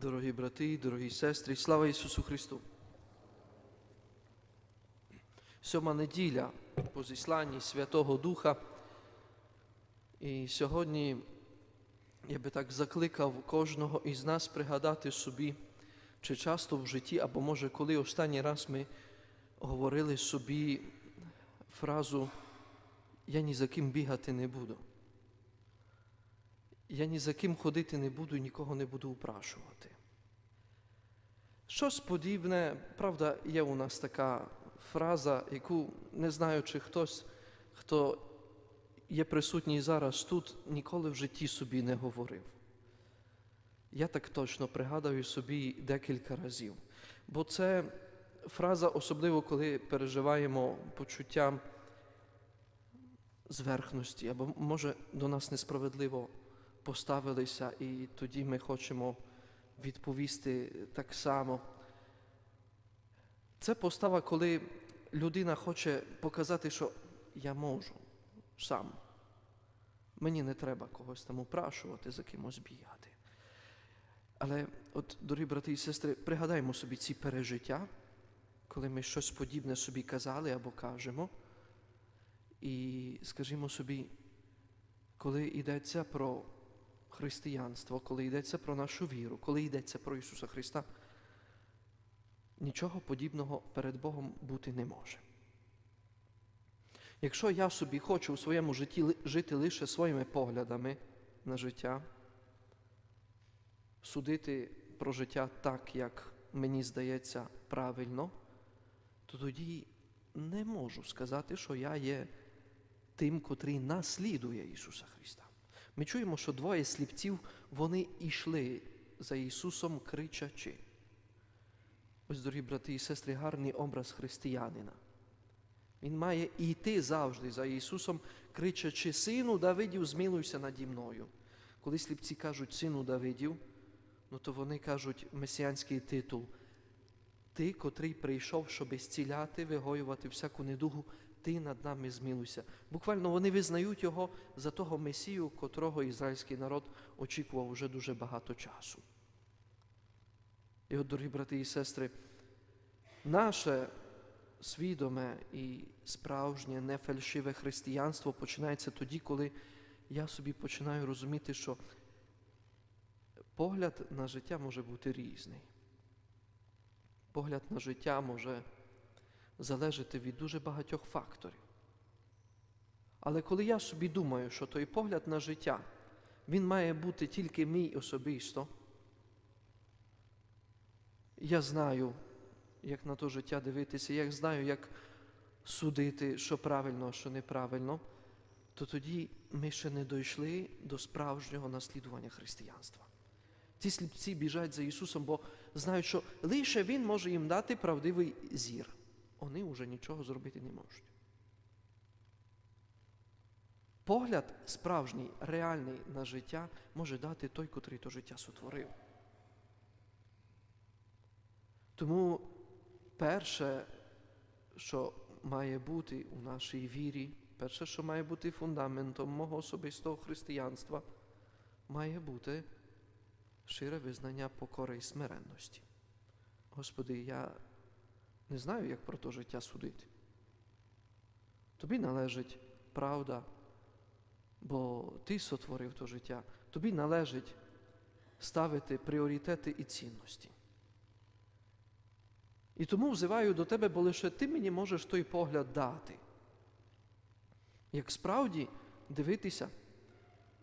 Дорогі брати, дорогі сестри, слава Ісусу Христу! Сьома неділя по зісланні Святого Духа. І сьогодні я би так закликав кожного із нас пригадати собі, чи часто в житті, або може, коли останній раз ми говорили собі фразу Я ні за ким бігати не буду. Я ні за ким ходити не буду, і нікого не буду упрашувати. Щось подібне, правда, є у нас така фраза, яку не знаю, чи хтось, хто є присутній зараз тут, ніколи в житті собі не говорив. Я так точно пригадую собі декілька разів. Бо це фраза, особливо коли переживаємо почуття зверхності, або, може, до нас несправедливо поставилися, і тоді ми хочемо відповісти так само. Це постава, коли людина хоче показати, що я можу сам. Мені не треба когось там упрашувати, за кимось бігати. Але, от, дорогі брати і сестри, пригадаймо собі ці пережиття, коли ми щось подібне собі казали або кажемо. І скажімо собі, коли йдеться про християнство, коли йдеться про нашу віру, коли йдеться про Ісуса Христа, нічого подібного перед Богом бути не може. Якщо я собі хочу у своєму житті жити лише своїми поглядами на життя, судити про життя так, як мені здається правильно, то тоді не можу сказати, що я є тим, котрий наслідує Ісуса Христа. Ми чуємо, що двоє сліпців вони йшли за Ісусом, кричачи. Ось, дорогі брати і сестри, гарний образ християнина. Він має йти завжди за Ісусом, кричачи, Сину Давидів, змилуйся наді мною. Коли сліпці кажуть Сину Давидів, ну то вони кажуть месіанський титул. Ти, котрий прийшов, щоб зціляти, вигоювати всяку недугу, ти над нами змилуйся. Буквально вони визнають його за того Месію, котрого ізраїльський народ очікував вже дуже багато часу. І от, дорогі брати і сестри, наше свідоме і справжнє, нефальшиве християнство починається тоді, коли я собі починаю розуміти, що погляд на життя може бути різний. Погляд на життя може залежати від дуже багатьох факторів. Але коли я собі думаю, що той погляд на життя, він має бути тільки мій особисто, я знаю, як на то життя дивитися, я знаю, як судити, що правильно, а що неправильно, то тоді ми ще не дійшли до справжнього наслідування християнства. Ці сліпці біжать за Ісусом, бо знають, що лише Він може їм дати правдивий зір. Вони вже нічого зробити не можуть. Погляд справжній, реальний на життя може дати той, котрий то життя сотворив. Тому перше, що має бути у нашій вірі, перше, що має бути фундаментом мого особистого християнства, має бути шире визнання покори і смиренності. Господи, я не знаю, як про то життя судити. Тобі належить правда, бо ти сотворив то життя. Тобі належить ставити пріоритети і цінності. І тому взиваю до тебе, бо лише ти мені можеш той погляд дати. Як справді дивитися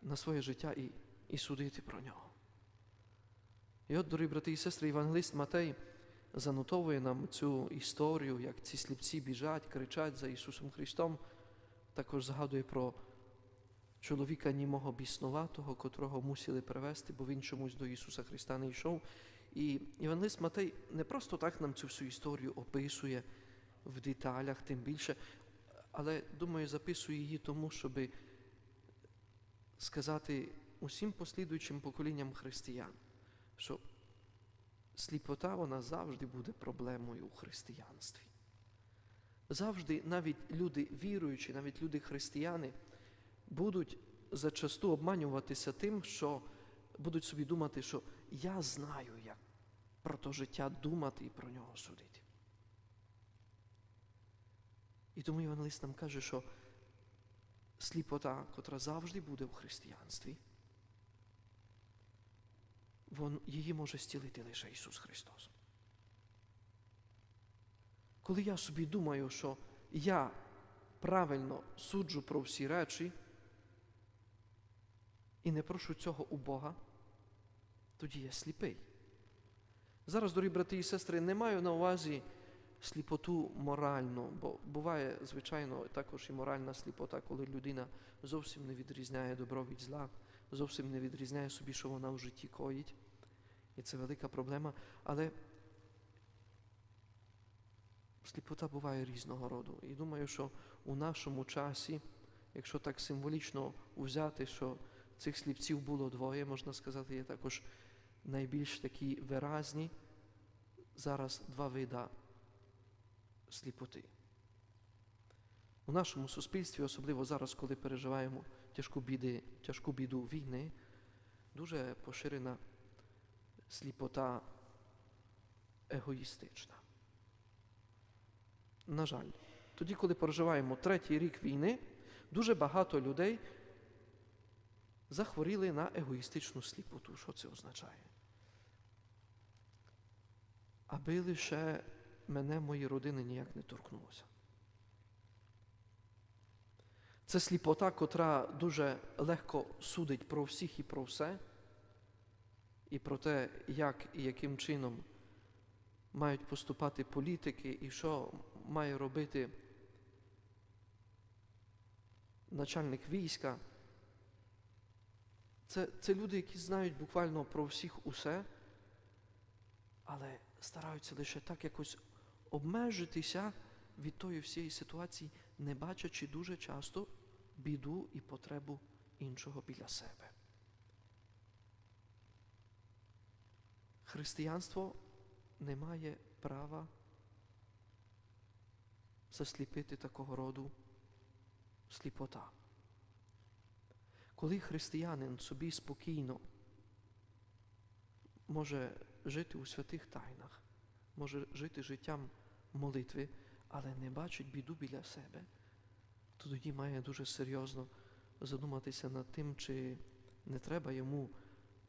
на своє життя і, і судити про нього. І от, дорогі брати і сестри, Євангелист Матей занотовує нам цю історію, як ці сліпці біжать, кричать за Ісусом Христом, також згадує про чоловіка німого біснуватого, котрого мусили привезти, бо він чомусь до Ісуса Христа не йшов. І Євангелист Матей не просто так нам цю всю історію описує в деталях, тим більше, але, думаю, записує її тому, щоб сказати усім послідуючим поколінням християн, що сліпота вона завжди буде проблемою у християнстві. Завжди навіть люди віруючі, навіть люди християни будуть зачасту обманюватися тим, що будуть собі думати, що я знаю, як про то життя думати і про нього судити. І тому Євангелист нам каже, що сліпота, котра завжди буде в християнстві, вон, її може зцілити лише Ісус Христос. Коли я собі думаю, що я правильно суджу про всі речі і не прошу цього у Бога, тоді я сліпий. Зараз, дорогі брати і сестри, не маю на увазі сліпоту моральну, бо буває, звичайно, також і моральна сліпота, коли людина зовсім не відрізняє добро від зла, зовсім не відрізняє собі, що вона в житті коїть. І це велика проблема. Але сліпота буває різного роду. І думаю, що у нашому часі, якщо так символічно взяти, що цих сліпців було двоє, можна сказати, є також найбільш такі виразні. Зараз два вида сліпоти. У нашому суспільстві, особливо зараз, коли переживаємо тяжку, біди, тяжку біду війни, дуже поширена сліпота егоїстична. На жаль, тоді, коли переживаємо третій рік війни, дуже багато людей захворіли на егоїстичну сліпоту. Що це означає? Аби лише мене, мої родини ніяк не торкнулося. Це сліпота, котра дуже легко судить про всіх і про все, і про те, як і яким чином мають поступати політики, і що має робити начальник війська. Це, це люди, які знають буквально про всіх усе, але стараються лише так якось обмежитися від тої всієї ситуації, не бачачи дуже часто біду і потребу іншого біля себе. Християнство не має права засліпити такого роду сліпота. Коли християнин собі спокійно може жити у святих тайнах, може жити життям молитви, але не бачить біду біля себе, то тоді має дуже серйозно задуматися над тим, чи не треба йому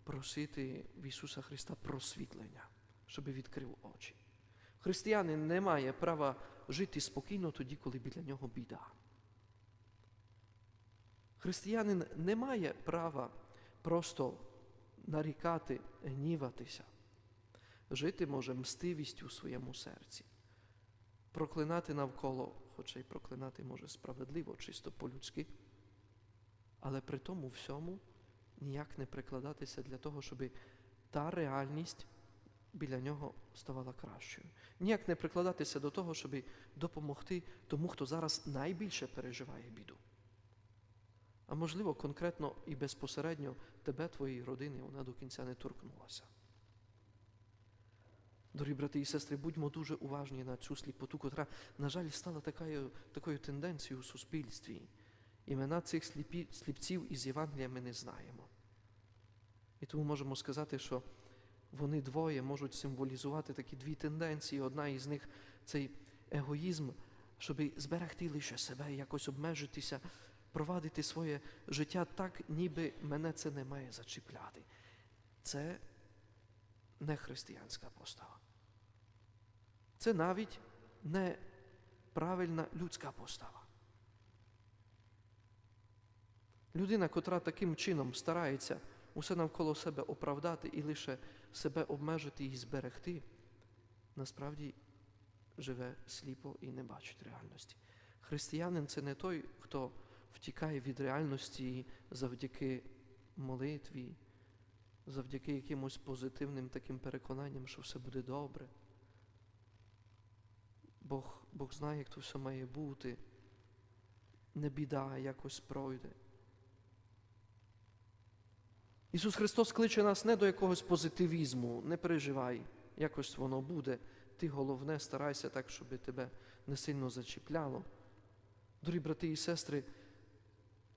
просити в Ісуса Христа просвітлення, щоб відкрив очі. Християнин не має права жити спокійно тоді, коли біля нього біда. Християнин не має права просто нарікати, гніватися. Жити може мстивістю у своєму серці, проклинати навколо, хоча й проклинати може справедливо, чисто по-людськи, але при тому всьому ніяк не прикладатися для того, щоб та реальність біля нього ставала кращою. Ніяк не прикладатися до того, щоб допомогти тому, хто зараз найбільше переживає біду. А можливо, конкретно і безпосередньо тебе, твоєї родини, вона до кінця не торкнулася. Дорогі брати і сестри, будьмо дуже уважні на цю сліпоту, котра, на жаль, стала такою такою тенденцією у суспільстві. Імена цих сліпі, сліпців із Євангелія ми не знаємо. І тому можемо сказати, що вони двоє можуть символізувати такі дві тенденції. Одна із них цей егоїзм, щоб зберегти лише себе, якось обмежитися, провадити своє життя так, ніби мене це не має зачіпляти. Це не християнська постава. Це навіть не правильна людська постава. Людина, котра таким чином старається усе навколо себе оправдати і лише себе обмежити і зберегти, насправді живе сліпо і не бачить реальності. Християнин це не той, хто втікає від реальності завдяки молитві, завдяки якимось позитивним таким переконанням, що все буде добре. Бог, Бог знає, як то все має бути. Не біда якось пройде. Ісус Христос кличе нас не до якогось позитивізму, не переживай, якось воно буде. Ти головне старайся так, щоб тебе не сильно зачіпляло. Дорогі брати і сестри,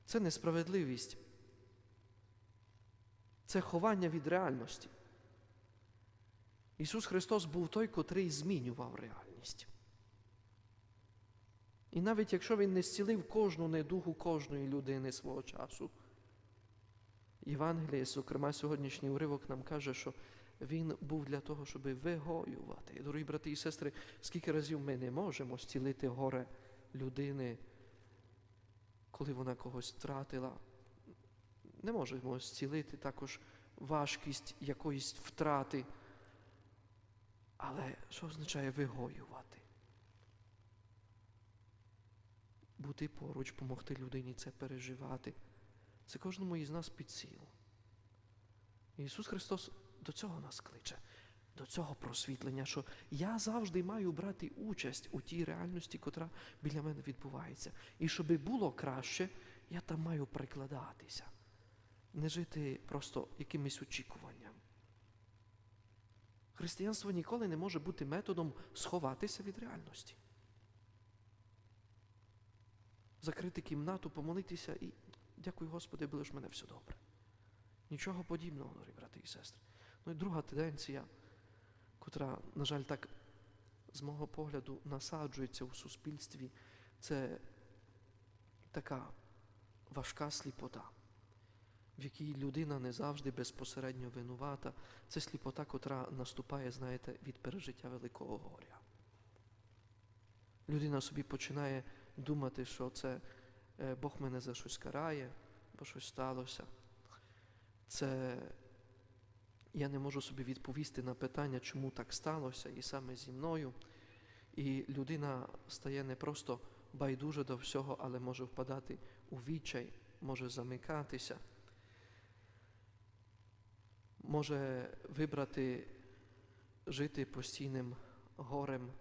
це несправедливість. Це ховання від реальності. Ісус Христос був той, котрий змінював реальність. І навіть якщо Він не зцілив кожну недугу кожної людини свого часу, Євангеліє, зокрема, сьогоднішній уривок нам каже, що він був для того, щоб вигоювати. Дорогі брати і сестри, скільки разів ми не можемо зцілити горе людини, коли вона когось втратила. Не можемо зцілити також важкість якоїсь втрати. Але що означає вигоювати? Бути поруч, допомогти людині це переживати. Це кожному із нас під силу. Ісус Христос до цього нас кличе, до цього просвітлення, що я завжди маю брати участь у тій реальності, котра біля мене відбувається. І щоб було краще, я там маю прикладатися, не жити просто якимось очікуванням. Християнство ніколи не може бути методом сховатися від реальності. Закрити кімнату, помолитися і дякую Господи, ж мене все добре. Нічого подібного, дорогі брати і сестри. Ну і друга тенденція, котра, на жаль, так, з мого погляду, насаджується у суспільстві, це така важка сліпота, в якій людина не завжди безпосередньо винувата. Це сліпота, котра наступає, знаєте, від пережиття великого горя. Людина собі починає думати, що це Бог мене за щось карає, бо щось сталося. Це я не можу собі відповісти на питання, чому так сталося, і саме зі мною. І людина стає не просто байдуже до всього, але може впадати у відчай, може замикатися, може вибрати жити постійним горем,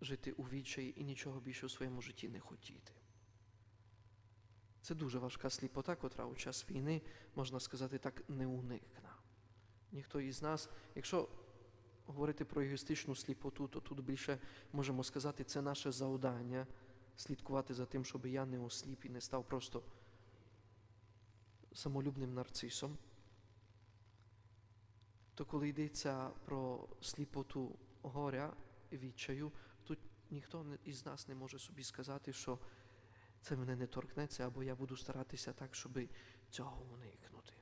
жити у відчаї і нічого більше у своєму житті не хотіти. Це дуже важка сліпота, котра у час війни, можна сказати так, не уникна. Ніхто із нас, якщо говорити про егоїстичну сліпоту, то тут більше можемо сказати, це наше завдання слідкувати за тим, щоб я не осліп і не став просто самолюбним нарцисом. То коли йдеться про сліпоту горя, відчаю, тут ніхто із нас не може собі сказати, що це мене не торкнеться, або я буду старатися так, щоб цього уникнути.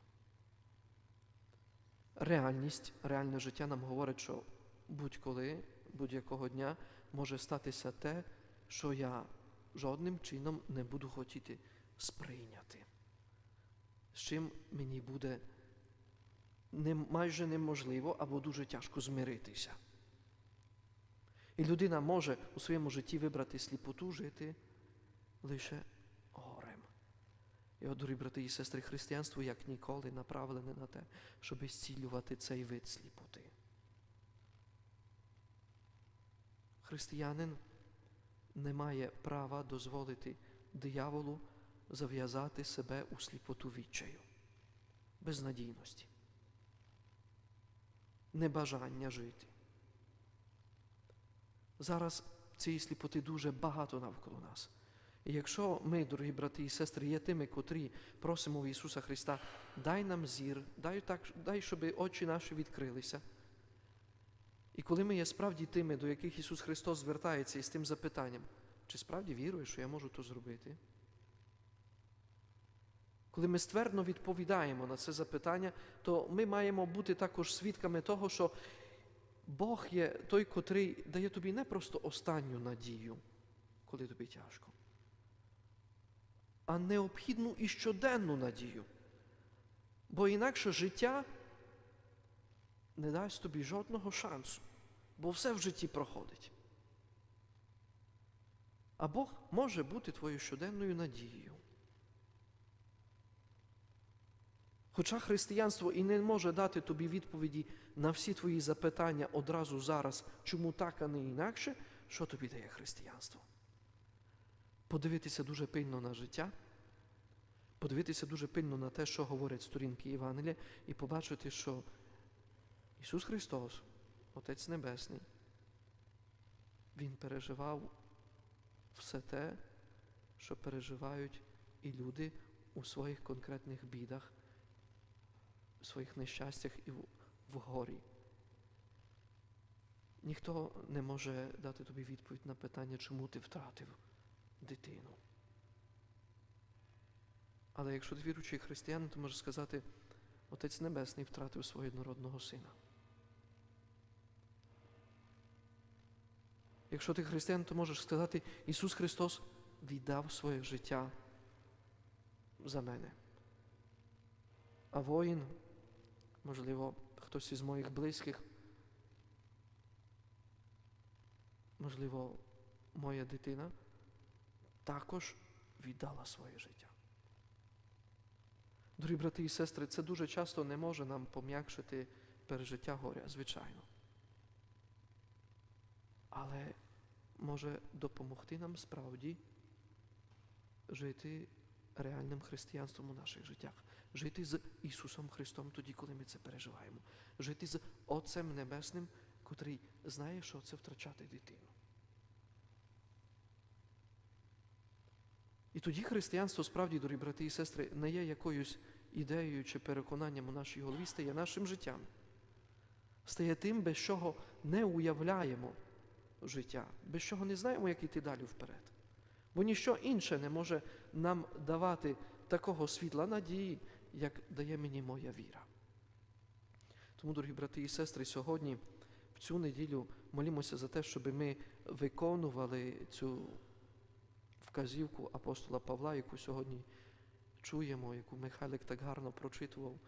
Реальність, реальне життя нам говорить, що будь-коли, будь-якого дня може статися те, що я жодним чином не буду хотіти сприйняти, з чим мені буде не, майже неможливо або дуже тяжко змиритися. І людина може у своєму житті вибрати сліпоту жити лише горем. От, дорогі брати і сестри, християнство як ніколи направлене на те, щоб зцілювати цей вид сліпоти. Християнин не має права дозволити дияволу зав'язати себе у сліпоту відчаю, безнадійності, небажання жити. Зараз цієї сліпоти дуже багато навколо нас. І якщо ми, дорогі брати і сестри, є тими, котрі просимо в Ісуса Христа, дай нам зір, дай, так, дай, щоб очі наші відкрилися. І коли ми є справді тими, до яких Ісус Христос звертається із тим запитанням, чи справді віруєш, що я можу то зробити? Коли ми ствердно відповідаємо на це запитання, то ми маємо бути також свідками того, що Бог є той, котрий дає тобі не просто останню надію, коли тобі тяжко, а необхідну і щоденну надію. Бо інакше життя не дасть тобі жодного шансу, бо все в житті проходить. А Бог може бути твоєю щоденною надією. Хоча християнство і не може дати тобі відповіді на всі твої запитання одразу зараз, чому так, а не інакше, що тобі дає християнство? Подивитися дуже пильно на життя, подивитися дуже пильно на те, що говорять сторінки Євангелія, і побачити, що Ісус Христос, Отець Небесний, Він переживав все те, що переживають і люди у своїх конкретних бідах, у своїх нещастях і в, в горі. Ніхто не може дати тобі відповідь на питання, чому ти втратив дитину. Але якщо ти віруючий християнин, то можеш сказати, Отець Небесний втратив свого однородного сина. Якщо ти християн, то можеш сказати, Ісус Христос віддав своє життя за мене. А воїн, можливо, хтось із моїх близьких, можливо, моя дитина також віддала своє життя. Дорогі брати і сестри, це дуже часто не може нам пом'якшити пережиття горя, звичайно. Але може допомогти нам справді жити реальним християнством у наших життях, жити з Ісусом Христом тоді, коли ми це переживаємо, жити з Отцем Небесним, котрий знає, що це втрачати дитину. І тоді християнство справді, дорогі брати і сестри, не є якоюсь ідеєю чи переконанням у нашій голові, стає нашим життям. Стає тим, без чого не уявляємо життя, без чого не знаємо, як іти далі вперед. Бо ніщо інше не може нам давати такого світла надії, як дає мені моя віра. Тому, дорогі брати і сестри, сьогодні, в цю неділю, молімося за те, щоб ми виконували цю вказівку апостола Павла, яку сьогодні чуємо, яку Михайлик так гарно прочитував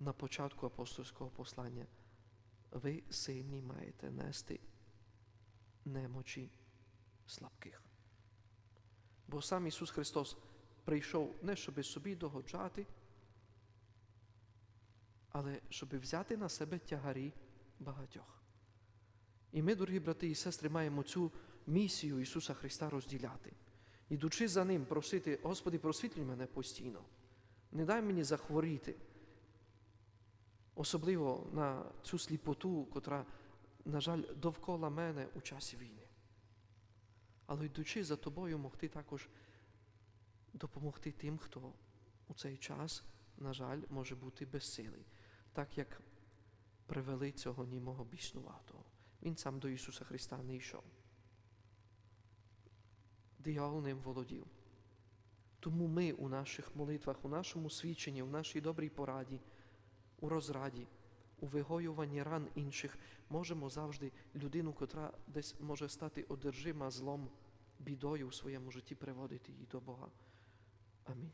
на початку апостольського послання. Ви сильні маєте нести немочі слабких. Бо сам Ісус Христос прийшов не щоб собі догоджати, але щоб взяти на себе тягарі багатьох. І ми, дорогі брати і сестри, маємо цю місію Ісуса Христа розділяти. Ідучи за Ним, просити, Господи, просвітлюй мене постійно. Не дай мені захворіти, особливо на цю сліпоту, котра, на жаль, довкола мене у часі війни. Але йдучи за тобою, могти також допомогти тим, хто у цей час, на жаль, може бути безсилий, так як привели цього німого біснуватого. Він сам до Ісуса Христа не йшов. Диявол ним володів. Тому ми у наших молитвах, у нашому свідченні, у нашій добрій пораді, у розраді, у вигоюванні ран інших можемо завжди людину, котра десь може стати одержима злом, бідою у своєму житті, приводити її до Бога. Амінь.